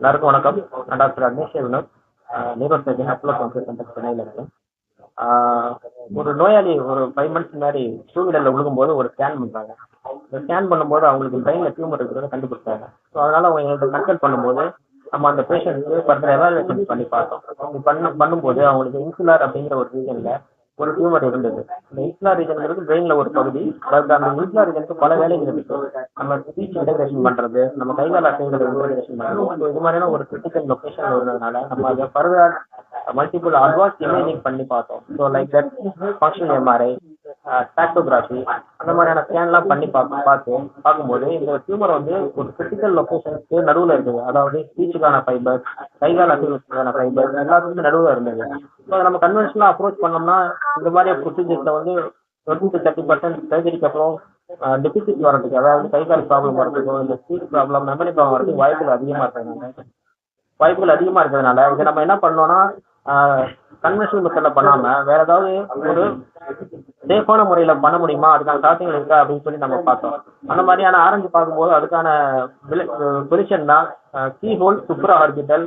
எல்லாருக்கும் வணக்கம். நான் doctor Agnesh Vinod neurosurgeon Apollo council centre சென்னையில் இருக்கேன் ஆஹ் ஒரு நோயாளி ஒரு ஃபைவ் மந்த்ஸ் முன்னாடி டூ வீலரில் விழுகும்போது ஒரு ஸ்கேன் பண்ணுறாங்க இந்த ஸ்கேன் பண்ணும்போது அவங்களுக்கு பிரெயினில் டியூமர் இருக்கிறத கண்டுபிடிச்சாங்க. ஸோ அதனால அவங்க எங்கள்கிட்ட கன்சல்ட் பண்ணும்போது நம்ம அந்த பேஷண்ட்க்கு ஃபர்தர் எவாலுவேஷன் பண்ணி பார்த்தோம். அப்படி பண்ண பண்ணும்போது அவங்களுக்கு இன்சுலார் அப்படிங்கிற ஒரு ரீசனில் ஒரு டியூமர் இருந்தது. அந்த இன்சுலார் ரீஜன்ங்கிறது பிரெயின்ல ஒரு பகுதி. அதாவது அந்த இன்சுலார் ரீஜனுக்கு பல வேலைகள் இருக்கு நம்ம ஸ்பீச் இன்டகிரேஷன் பண்றது நம்ம கைகால் அசைகளை இன்டகிரேஷன் பண்றது. இது மாதிரியான ஒரு கிரிட்டிக்கல் லொகேஷன் இருந்ததுனால நம்ம அதை ஃபர்தர் மல்டிபிள் அட்வான்ஸ் இமேஜிங் பண்ணி பார்த்தோம். So like that function MRI tractography அந்த மாதிரியான ஸ்கேன்லாம் பண்ணி பார்த்து பார்த்து பார்க்கும்போது இந்த டியூமர் வந்து ஒரு கிரிட்டிக்கல் லொக்கேஷனுக்கு நடுவில் இருக்குது அதாவது ஸ்பீச்சுக்கான ஃபைபர் கைகால் அசைவுக்கான ஃபைபர் எல்லாத்துக்குமே நடுவில் இருந்தது. ஸோ நம்ம கன்வென்ஷனாக அப்ரோச் பண்ணோம்னா இந்த மாதிரி ப்ரொசீஜர்ஸில் வந்து டுவெண்ட்டி டு தேர்ட்டி பர்சன்ட் சர்ஜரிக்கு அப்புறம் டெபிசிட் வரதுக்கு அதாவது கை கால் ப்ராப்ளம் வரதுக்கோ இல்லை ஸ்பீச் ப்ராப்ளம் மெமரி ப்ராப்ளம் வரதுக்கு வாய்ப்புகள் அதிகமாக இருக்கிறதுனால வாய்ப்புகள் அதிகமாக இருக்கிறதுனால இதை நம்ம என்ன பண்ணோம்னா கன்வென்ஷனல் மெத்தடில் பண்ணாமல் வேற ஏதாவது ஒரு சேஃபான முறையில் பண்ண முடியுமா? அதுக்கான சாத்தியங்கள் இருக்கா? அப்படின்னு சொல்லி நம்ம பார்த்தோம். அந்த மாதிரியான ஆரஞ்சு பார்க்கும்போது அதுக்கான பொசிஷன் தான் keyhole supraorbital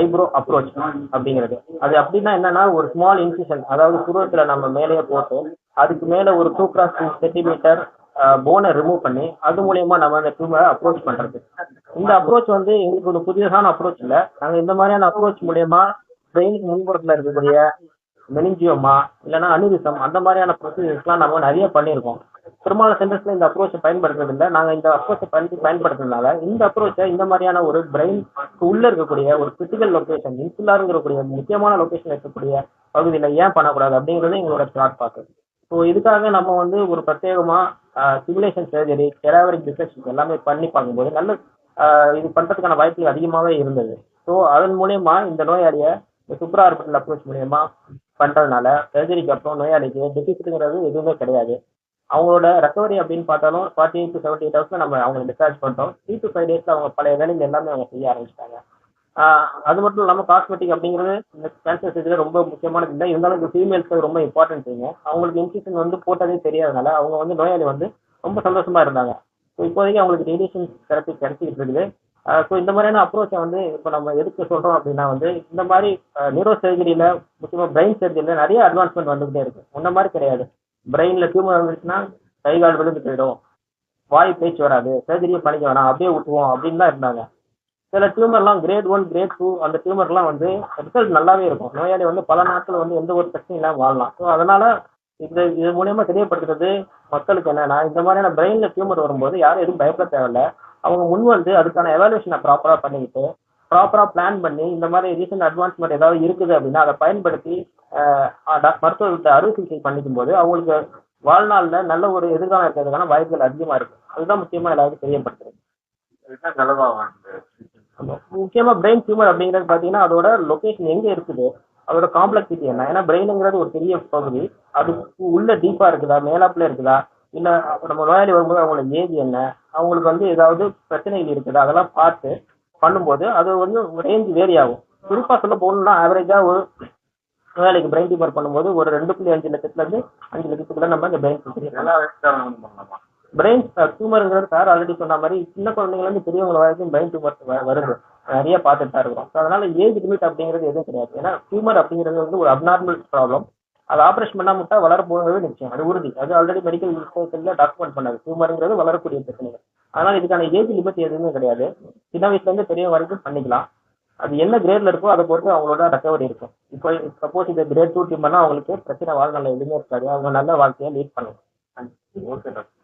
eyebrow approach அப்படிங்கிறது. அது அப்படின்னா என்னன்னா ஒரு ஸ்மால் இன்சிஷன் அதாவது புருவத்துல நம்ம மேலேயே போட்டு அதுக்கு மேலே ஒரு டூ கிராஸ் டூ சென்டிமீட்டர் போனை ரிமூவ் பண்ணி அது மூலியமா நம்ம அந்த டியூமரை அப்ரோச் பண்றது. இந்த அப்ரோச் வந்து எங்களுக்கு ஒரு புதியதான அப்ரோச் இல்லை. நாங்கள் இந்த மாதிரியான அப்ரோச் மூலியமா பிரெயினுக்கு முன்புறத்துல இருக்கக்கூடிய மெனிஞ்சியோமா இல்லைன்னா அனுரிசம் அந்த மாதிரியான ப்ரொசீஜர்ஸ்லாம் நம்ம நிறைய பண்ணியிருக்கோம். பெரும்பாலான சென்டர்ஸ்ல இந்த அப்ரோச்சை பயன்படுத்துறது இல்லை நாங்கள் இந்த அப்ரோச்சை பயன்படுத்தி பயன்படுத்துறதுனால இந்த அப்ரோச்சை இந்த மாதிரியான ஒரு பிரெயின் உள்ள இருக்கக்கூடிய ஒரு கிரிட்டிக்கல் லொக்கேஷன் இன்சுலாருங்கிறக்கூடிய முக்கியமான லொக்கேஷன் இருக்கக்கூடிய பகுதியில் ஏன் பண்ணக்கூடாது அப்படிங்கிறது எங்களோட ஸ்டார்ட் பார்க்குது ஸோ இதுக்காக நம்ம வந்து ஒரு பிரத்யேகமாக சிமுலேஷன் சர்ஜரி கெராவரிக் டிசெக்ஷன் எல்லாமே பண்ணி பார்க்கும்போது நல்ல இது பண்ணுறதுக்கான வாய்ப்புகள் அதிகமாகவே இருந்தது. ஸோ அதன் மூலயமா இந்த நோயாளியை இந்த சுப்ரா ஆர்பிட்டல் அப்ரோச் மூலயமா பண்றதுனால சர்ஜரிக்கு அப்புறம் நோயாளிக்கு டெபிசிட்டுங்கிறது எதுவுமே கிடையாது. அவங்களோட ரெக்கவரி அப்படின்னு பார்த்தாலும் forty eight to seventy eight ஹவர்ஸில் நம்ம அவங்க டிஸ்சார்ஜ் பண்ணிட்டோம். த்ரீ டு ஃபைவ் டேஸ்ல அவங்க பழைய வேலைகள் எல்லாமே அவங்க செய்ய ஆரம்பிச்சிட்டாங்க. அது மட்டும் இல்லாமல் காஸ்மெட்டிக் அப்படிங்கிறது இந்த கேன்சர் சர்ஜரி ரொம்ப முக்கியமானது இல்லை. இருந்தாலும் இந்த ஃபீமேல்ஸ்க்கு ரொம்ப இம்பார்ட்டன்ட் திங்க அவங்களுக்கு இன்ஃபெக்ஷன் வந்து போட்டதே தெரியாதனால அவங்க வந்து நோயாளி வந்து ரொம்ப சந்தோஷமா இருந்தாங்க. ஸோ இப்போதைக்கு அவங்களுக்கு ரேடியேஷன் தெரப்பி கிடைச்சிக்கிட்டு இருக்குது. ஸோ இந்த மாதிரியான அப்ரோச்சை வந்து இப்போ நம்ம எதுக்கு சொல்கிறோம் அப்படின்னா வந்து இந்த மாதிரி நியூரோ சர்ஜரியில் முக்கியமாக பிரெயின் சர்ஜரியில் நிறைய அட்வான்ஸ்மெண்ட் வந்துகிட்டே இருக்கு. முன்ன மாதிரி கிடையாது. பிரெயினில் டியூமர் வந்துச்சுன்னா கை கால் விழுந்து போயிடும். வாய் பேச்சு வராது. சர்ஜரியும் பண்ணிக்க வேணாம். அப்படியே விட்டுவோம் அப்படின்னு தான் இருந்தாங்க. சில டியூமர்லாம் கிரேட் ஒன் கிரேட் டூ அந்த டியூமர்லாம் வந்து ரிசல்ட் நல்லாவே இருக்கும். நோயாளி வந்து பல நாட்கள் வந்து எந்த ஒரு பிரச்சனையும் இல்லாமல் வாழலாம். ஸோ அதனால இது இது மூலயமா தெரியப்படுத்துறது மக்களுக்கு என்னன்னா இந்த மாதிரியான பிரெயினில் டியூமர் வரும்போது யாரும் எதுவும் பயப்பட தேவையில்ல. அவங்க முன் வந்து அதுக்கான எவாலுவேஷனை ப்ராப்பராக பண்ணிக்கிட்டு ப்ராப்பராக பிளான் பண்ணி இந்த மாதிரி ரீசன்ட் அட்வான்ஸ்மெண்ட் ஏதாவது இருக்குது அப்படின்னா அதை பயன்படுத்தி மருத்துவத்தை அறுவை சிகிச்சை பண்ணிக்கும் போது அவங்களுக்கு வாழ்நாளில் நல்ல ஒரு எதிர்காலம் இருக்கிறதுக்கான வாய்ப்புகள் அதிகமாக இருக்கு அதுதான் முக்கியமாக எல்லாருக்கும் தெரியப்படுத்துறது. முக்கியமா பிரெயின் டியூமர் அப்படிங்கிறது பாத்தீங்கன்னா அதோட லொகேஷன் எங்க இருக்குது அதோட காம்ப்ளெக்சிட்டி என்ன? ஏன்னா பிரெயினுங்கிறது ஒரு பெரிய பகுதி. அது உள்ள டீப்பா இருக்குதா? மேலாப்புல இருக்குதா? இல்ல நம்ம நோயாளி வரும்போது அவங்களோட ஏஜ் என்ன? அவங்களுக்கு வந்து ஏதாவது பிரச்சனைகள் இருக்குதா? அதெல்லாம் பார்த்து பண்ணும்போது அது வந்து ரேஞ்ச் வேரி ஆகும். குறிப்பா சொல்ல போகணும்னா ஆவரேஜா ஒரு நோயாளிக்கு பிரெயின் டியூமர் பண்ணும்போது ஒரு ரெண்டு புள்ளி அஞ்சு லட்சத்துல இருந்து அஞ்சு லட்சத்துக்குள்ள நம்ம இந்த பிரெயின் பிரெயின் டியூமருங்கிறது சார் ஆல்ரெடி சொன்ன மாதிரி சின்ன குழந்தைங்கலேருந்து பெரியவங்க வரைக்கும் பிரெயின் டியூமர் வருது. நிறைய பார்த்துட்டு தான் இருக்கிறோம். ஸோ அதனால ஏஜ் லிமிட் அப்படிங்கிறது எதுவும் கிடையாது. ஏன்னா டியூமர் அப்படிங்கிறது வந்து ஒரு அப்நார்மல் ப்ராப்ளம் அது ஆப்ரேஷன் பண்ணாம விட்டா வளர போகிறது நிச்சயம். அது உறுதி. அது ஆல்ரெடி மெடிக்கல் விஷயத்துல டாக்குமெண்ட் பண்ணாது. டியூமருங்கிறது வளரக்கூடிய பிரச்சனைகள். ஆனால் இதுக்கான ஏஜ் லிமிட் எதுவுமே கிடையாது. சின்ன வயசுல இருந்து பெரிய வரைக்கும் பண்ணிக்கலாம். அது என்ன கிரேட்ல இருக்கோ அதை பொறுத்து அவங்களோட ரெக்கவரி இருக்கும். இப்போ சப்போஸ் இந்த கிரேட் டூ டியூமர்னா அவங்களுக்கு பிரச்சனை வாழ்நாள் எதுவுமே இருக்காது. அவங்க நல்ல வாழ்க்கையை லீட் பண்ணுவாங்க ஓகே டாக்டர்